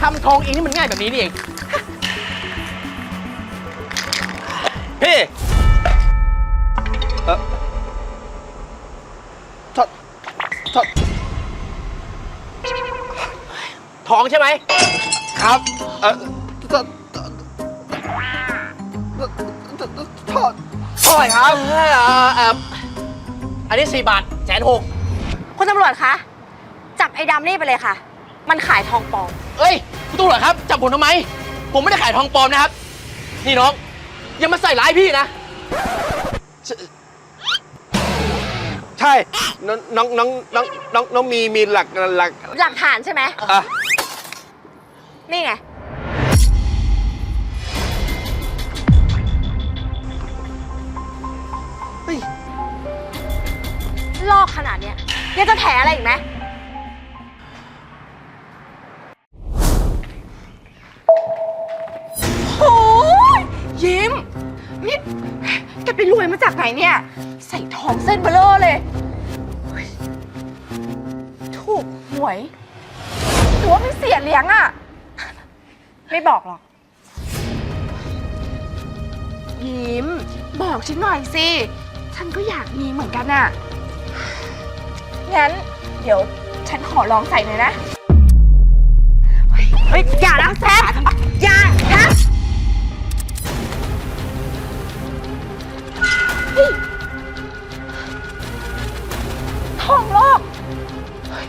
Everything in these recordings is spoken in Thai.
ทำทองเองนี่มันง่ายแบบนี้นี่เอง พี่เออทอดทอดทองใช่ไหม ครับเออทอดทอดเท่าไหร่ครับเออเออเอออันนี้สี่บาทแสนหก คุณตำรวจคะ จับไอ้ดำนี่ไปเลยค่ะ มันขายทองปลอม เอ้ยคุณตำรวจครับ จับผมทำไม ผมไม่ได้ขายทองปลอมนะครับ นี่น้อง อย่ามาใส่ร้ายพี่นะ ใช่น้องน้องน้องน้องน้องน้องมีมีหลักหลักหลักฐานใช่ไหม อะนี่ไง เฮ้ย ลอกขนาดเนี้ยยังจะแถอะไรอีกไหม มาจากไหนเนี่ย ใส่ทองเส้นเบลอเลยเฮ้ยถูกหวยหรือว่าไม่เสียเลี้ยงอะไม่บอกหรอก ยิ้ม บอกฉันหน่อยสิ ฉันก็อยากมีเหมือนกันอะงั้น เดี๋ยวฉันขอลองใส่หน่อยนะ เฮ้ยอย่านะแซมอย่าอย่า ทองโลกเฮ้ย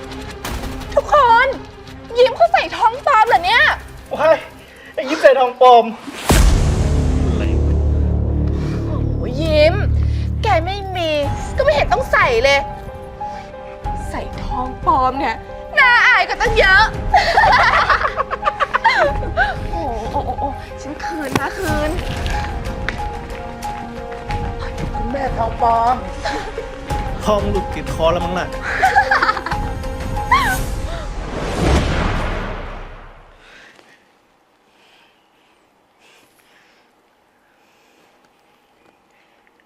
ทุกคน ยิ้มเขาใส่ทองปลอมเหรอเนี่ย ว้ายไอ้ยิ้มใส่ทองปลอม โอ้ยยิ้ม แกไม่มีก็ไม่เห็นต้องใส่เลย ใส่ทองปลอมเนี่ยน่าอายกว่าตั้งเยอะ โอ้โอ้โอ้โอ้ฉันคืนนะคืนคุณ แม่ทองปลอมทองหลุดติดคอแล้วมั้งน่ะ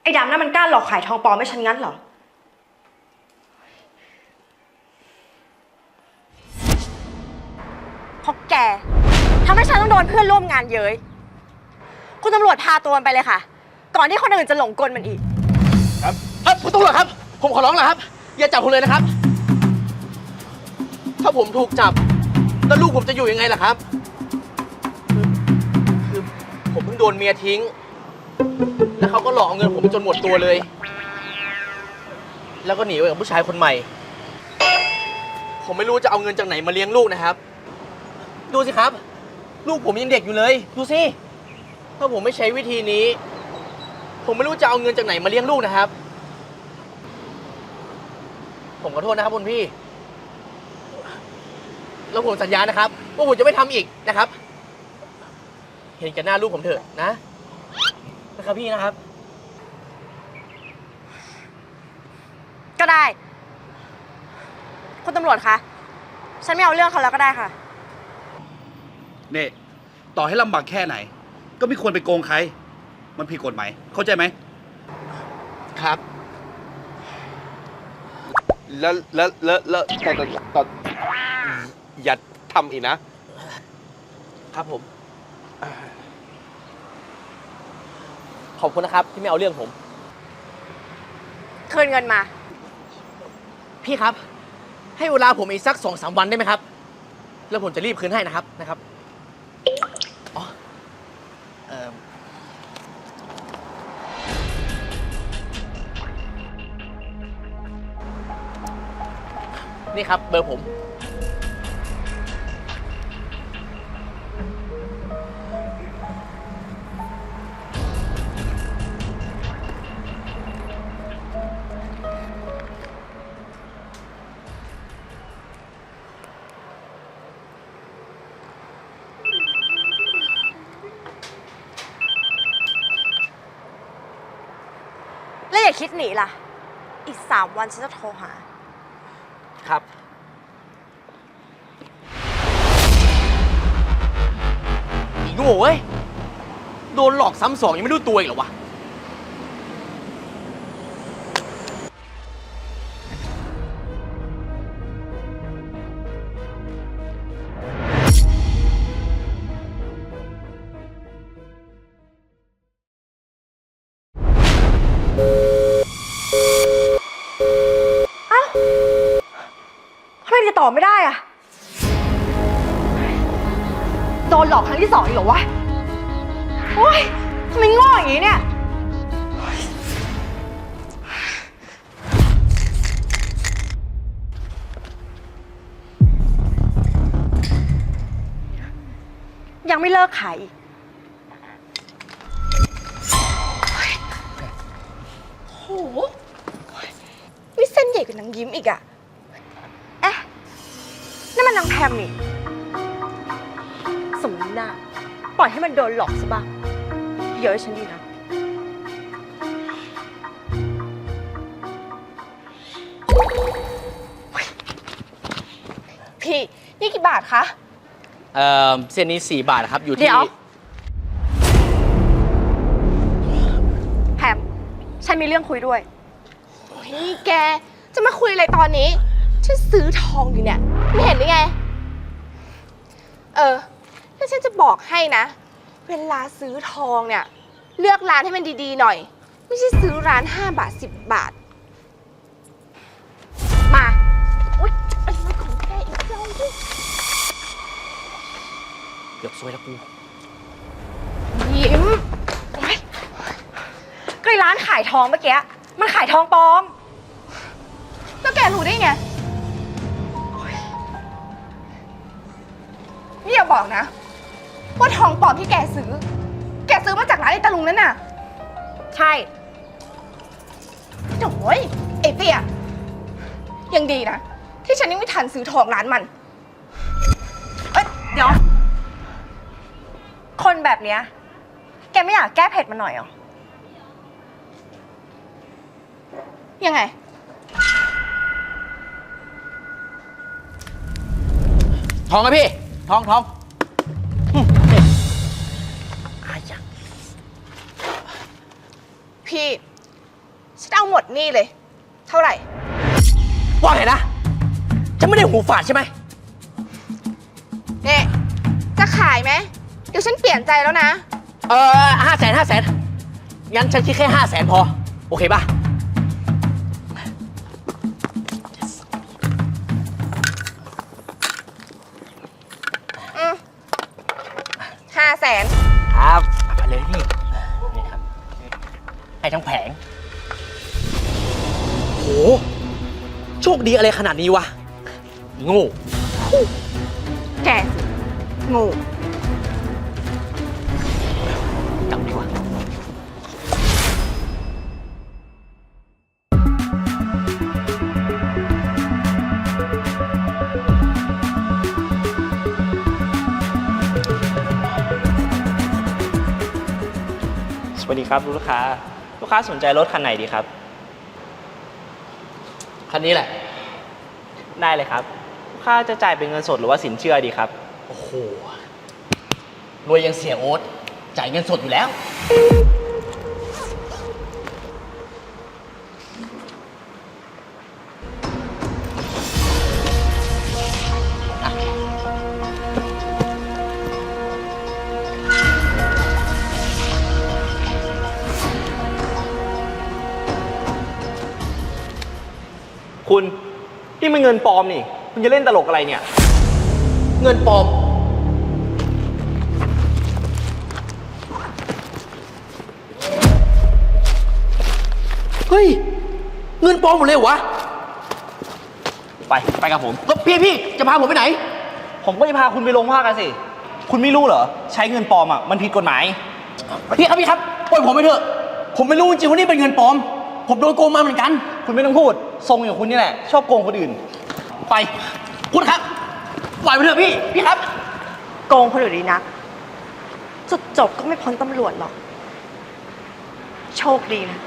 ไอ้ดำนั่นมันกล้าหลอกขายทองปลอมให้ฉันงั้นเหรอ เพราะแกทำให้ฉันต้องโดนเพื่อนร่วมงานเย้ย คุณตำรวจพาตัวมันไปเลยค่ะ ก่อนที่คนอื่นจะหลงกลมันอีก ครับเอ้ยคุณตำรวจครับ ผมขอร้องแล้วครับ อย่าจับผมเลยนะครับ ถ้าผมถูกจับ แล้วลูกผมจะอยู่ยังไงล่ะครับ คือคือผมเพิ่งโดนเมียทิ้ง แล้วเขาก็หลอกเอาเงินผมจนหมดตัวเลย แล้วก็หนีไปกับผู้ชายคนใหม่ ผมไม่รู้จะเอาเงินจากไหนมาเลี้ยงลูกนะครับ ดูสิครับ ลูกผมยังเด็กอยู่เลย ดูสิ ถ้าผมไม่ใช้วิธีนี้ ผมไม่รู้จะเอาเงินจากไหนมาเลี้ยงลูกนะครับ ผมขอโทษนะครับคุณพี่ แล้วผมสัญญานะครับว่าผมจะไม่ทำอีกนะครับ เห็นแกันหน้าลูกผมเถอะนะ นะครับพี่นะครับ ก็ได้ คุณตำรวจคะ ฉันไม่เอาเรื่องเขาแล้วก็ได้ค่ะ เนี่ยต่อให้ลำบากแค่ไหน ก็ไม่ควรไปโกงใคร มันผิดกฎหมายเข้าใจไหมครับ แล้วแล้วแล้วแล้วต่อต่อต่ออย่าทำอีกนะ ครับผม ขอบคุณนะครับที่ไม่เอาเรื่องผม คืนเงินมา พี่ครับ ให้เวลาผมอีกสักสองสามวันได้ไหมครับ แล้วผมจะรีบคืนให้นะครับนะครับ นี่ครับ เบอร์ผมแล้วอย่าคิดหนีล่ะ อีกสามวันฉันจะโทรหา ครับ อีโง่เว้ย โดนหลอกซ้ำสองยังไม่รู้ตัวอีกเหรอวะ ต่อไม่ได้อะโดนหลอกครั้งที่สองอีกเหรอวะ โอ๊ยทำไมโง่อย่างนี้เนี่ย ยังไม่เลิกขายอีก โหนี่เส้นใหญ่กว่านางยิ้มอีกอะเอ๊ะ นั่นมันนางแพมนี่สมน้ำหน้า ปล่อยให้มันโดนหลอกซะบ้างเยอะฉันดีนะ พี่ นี่กี่บาทคะ เอ่อเส้นนี้ 4 บาทครับ อยู่ที่ เดี๋ยว แพมฉันมีเรื่องคุยด้วย นี่แก จะมาคุยอะไรตอนนี้ ฉันซื้อทองอยู่เนี่ย ไม่เห็นหรือไง เออแล้วฉันจะบอกให้นะ เวลาซื้อทองเนี่ย เลือกร้านให้มันดีๆหน่อย ไม่ใช่ซื้อร้าน 5 บาท 10 บาท มาอุ๊ยอะไรของแกอีกแล้วเกือบซวยแล้วกู ยิ้มก็ไอ้ร้านขายทองเมื่อกี้ มันขายทองปลอม แล้วแกรู้ได้ไง นี่อย่าบอกนะ ว่าทองปลอมที่แกซื้อ แกซื้อมาจากร้านไอ้ตาลุงนั่นน่ะ ใช่โอ้ยไอ้เตี้ยยังดีนะ ที่ฉันยังไม่ทันซื้อทองร้านมัน เอ้ยเดี๋ยว คนแบบเนี้ย แกไม่อยากแก้เผ็ดมันหน่อยเหรอ ยังไง ทองครับพี่ ทองทองอืมนี่อายจังพี่ ฉันเอาหมดนี่เลย เท่าไหร่ ว่าไงนะจะไม่ได้หูฝาดใช่ไหมเนี่ยจะขายไหม เดี๋ยวฉันเปลี่ยนใจแล้วนะ เออห้าแสนห้าแสนงั้นฉันคิดแค่ห้าแสนพอ โอเคป่ะ ให้ทั้งแผง โห โชคดีอะไรขนาดนี้วะโง่แกสิโง่กลับดีกว่า สวัสดีครับลูกค้า ลูกค้าสนใจรถคันไหนดีครับ คันนี้แหละ ได้เลยครับ ลูกค้าจะจ่ายเป็นเงินสดหรือว่าสินเชื่อดีครับ โอ้โห รวยยังเสียโอ๊ตจ่ายเงินสดอยู่แล้ว คุณที่มันเงินปลอมนี่ คุณจะเล่นตลกอะไรเนี่ย เงินปลอม เฮ้ย เงินปลอมหมดเลยเหรอวะ ไปไปกับผม แล้วพี่พี่จะพาผมไปไหน ผมก็จะพาคุณไปโรงพักกันสิ คุณไม่รู้เหรอ ใช้เงินปลอมอะ มันผิดกฎหมาย พี่ครับพี่ครับปล่อยผมไปเถอะ ผมไม่รู้จริงๆว่านี่เป็นเงินปลอม ผมโดนโกงมาเหมือนกัน คุณไม่ต้องพูด ทรงอย่างคุณนี่แหละ ชอบโกงคนอื่น ไป คุณครับปล่อยไปเถอะพี่ พี่ครับ โกงคนอื่นดีนัก จุดจบก็ไม่พ้นตำรวจหรอก โชคดีนะ